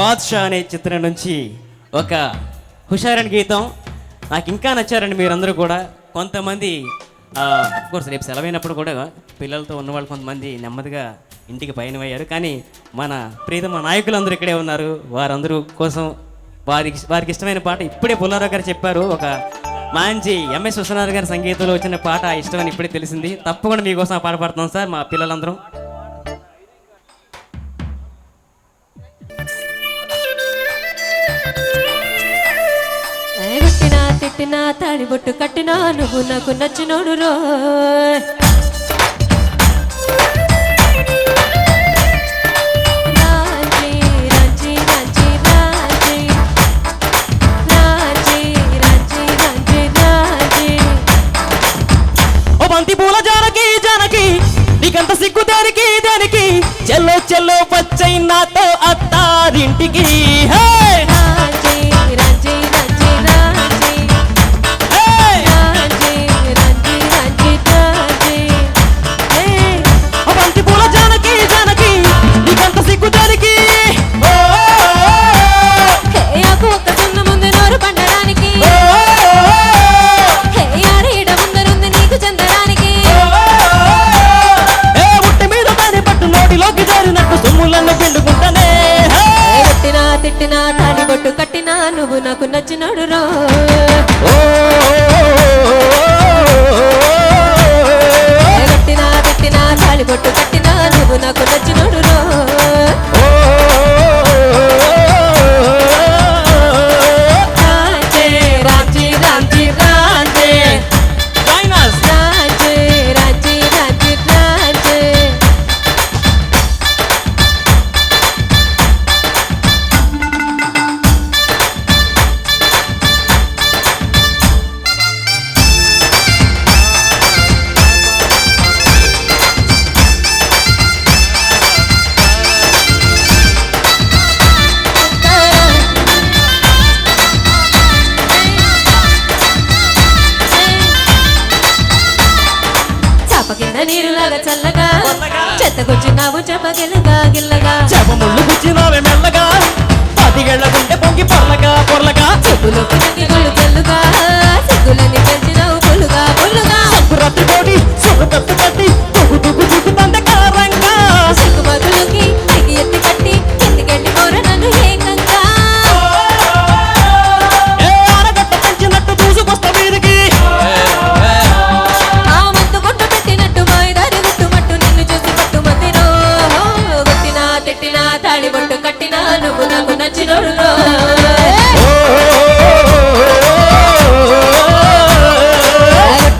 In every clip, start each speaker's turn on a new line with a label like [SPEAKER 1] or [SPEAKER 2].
[SPEAKER 1] బాద్షా అనే చిత్రం నుంచి ఒక హుషారని గీతం. నాకు ఇంకా నచ్చారండి మీరందరూ కూడా. కొంతమంది కోర్స్ రేపు సెలవైనప్పుడు కూడా పిల్లలతో ఉన్నవాళ్ళు కొంతమంది నెమ్మదిగా ఇంటికి పయనం అయ్యారు కానీ మన ప్రీతమ నాయకులందరూ ఇక్కడే ఉన్నారు. వారందరూ కోసం వారికి వారికి ఇష్టమైన పాట ఇప్పుడే పుల్లారావు గారు చెప్పారు. ఒక మంచి ఎంఎస్ విశ్వనాథ్ గారి సంగీతంలో వచ్చిన పాట ఇష్టమని ఇప్పుడే తెలిసింది. తప్పకుండా మీకోసం పాట పాడుతున్నాం సార్ మా పిల్లలందరం.
[SPEAKER 2] కొట్టినా తిట్టినా తాడి బొట్టు కట్టినా నువ్వు నాకు నచ్చినోడు రో.
[SPEAKER 1] నీకంత సిగ్గు దేనికి దేనికి? చెల్లో చెల్లో వచ్చై నాతో అత్తారింటికి. హే!
[SPEAKER 2] కొట్టినా తిట్టినా బొట్టు కట్టినా నువ్వు నాకు నచ్చినోడు రో
[SPEAKER 1] కట్టినా
[SPEAKER 2] ఏ కొట్టినా తిట్టినా బొట్టు కట్టినా నువ్వు నాకు నచ్చినోడు నీరులాగా చల్లగా. చెత్తకొచ్చినావు చెప్పగెలగా గిల్లగా
[SPEAKER 1] చేప ముళ్ళు గుచ్చినావే మెల్లగా. పదిగేళ్ళ గుండె పొంగి పొర్లగా పొర్లగా.
[SPEAKER 2] చెప్పులోకి రంగి గుళ్ళు తెల్లుగా. సిగ్గులని పెంచినావు పులుగా పులుగా.
[SPEAKER 1] రత్తి కోడి సురు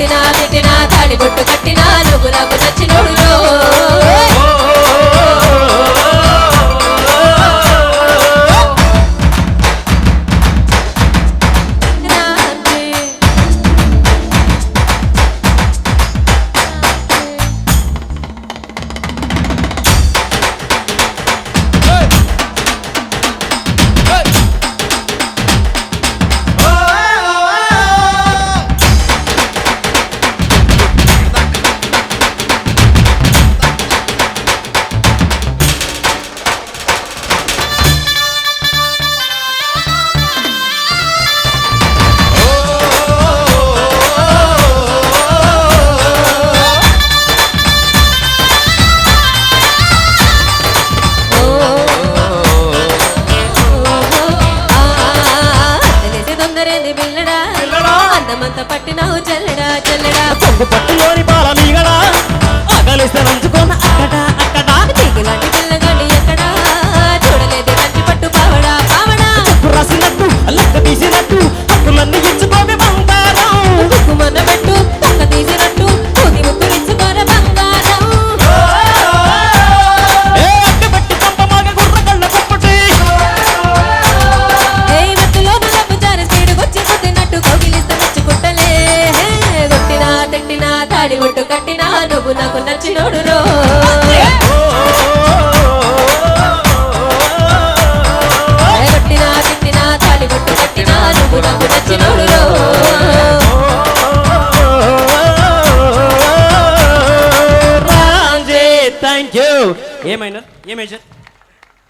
[SPEAKER 2] కట్టినా తిట్టినా తాళి బొట్టు కట్టినా నువ్వు నాకు తొందరేంది బిల్లడా. అందమంతా పట్టినావు చెల్లడా చెల్లడా?
[SPEAKER 1] పట్టులోని పాల మీగడా? ఆకలిస్తే నంచుకున్న అక్కడ అక్కడ? రాంజే థ్యాంక్ యూ ఏమైనా ఏమేజర్